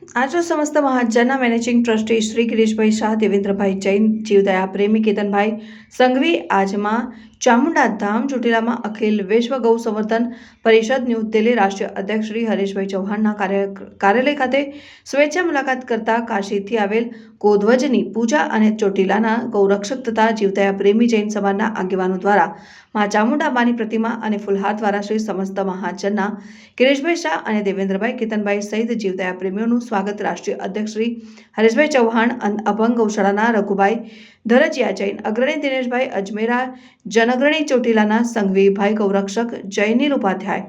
આજરોજ સમસ્ત મહાજનના મેનેજિંગ ટ્રસ્ટી શ્રી ગિરીશભાઈ શાહ, દેવેન્દ્રભાઈ જૈન, જીવદયા પ્રેમી કેતનભાઈ સંઘવી, આજમાં ચામુંડા ધામ, ચોટીલામાં અખિલ વિશ્વ ગૌ સંવર્ધન પરિષદ, ન્યૂ દિલ્હી રાષ્ટ્રીય અધ્યક્ષ શ્રી હરેશભાઈ ચૌહાણના કાર્યાલય ખાતે સ્વેચ્છા મુલાકાત કરતા કાશીથી આવેલ ગોધ્વજની પૂજા અને ચોટીલાના ગૌરક્ષક તથા જીવદયા પ્રેમી જૈન સમાજના આગેવાનો દ્વારા મા ચામુંડાબાની પ્રતિમા અને ફુલહાર દ્વારા શ્રી સમસ્ત મહાજનના ગિરીશભાઈ શાહ અને દેવેન્દ્રભાઈ કેતનભાઈ સહિત જીવદયા પ્રેમીઓનું સ્વાગત રાષ્ટ્રીય અધ્યક્ષ શ્રી હરેશભાઈ ચૌહાણ અભંગ ગૌશાળાના રઘુભાઈ ધરજીયા જૈન, અગ્રણી દિનેશભાઈ અજમેરા જનગ્રણી ચોટીલાના સંઘવીભાઈ ગૌરક્ષક જયનીલ ઉપાધ્યાય,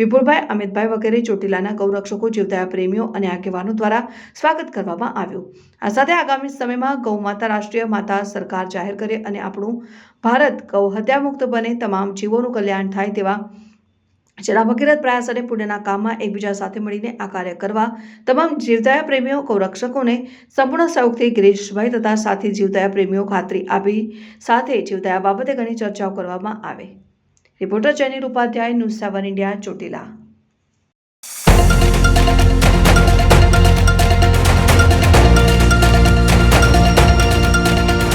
વિપુલભાઈ અમિતભાઈ વગેરે ચોટીલાના ગૌરક્ષકો, જીવદયા પ્રેમીઓ અને આગેવાનો દ્વારા સ્વાગત કરવામાં આવ્યું. આ સાથે આગામી સમયમાં ગૌ માતા રાષ્ટ્રીય માતા સરકાર જાહેર કરે અને આપણું ભારત ગૌ હત્યામુક્ત બને, તમામ જીવોનું કલ્યાણ થાય તેવા જેના ભગીરથ પ્રયાસ અને પુણ્યના કામમાં એકબીજા સાથે મળીને આ કાર્ય કરવા તમામ જીવદયા પ્રેમીઓ, ગૌરક્ષકોને સંપૂર્ણ સહયોગથી ગિરીશભાઈ તથા સાથી જીવદયા પ્રેમીઓ ખાતરી આપી સાથે જીવદયા બાબતે ઘણી ચર્ચાઓ કરવામાં આવે. Reporter Jaynil Upadhyay news seven India, Chotila.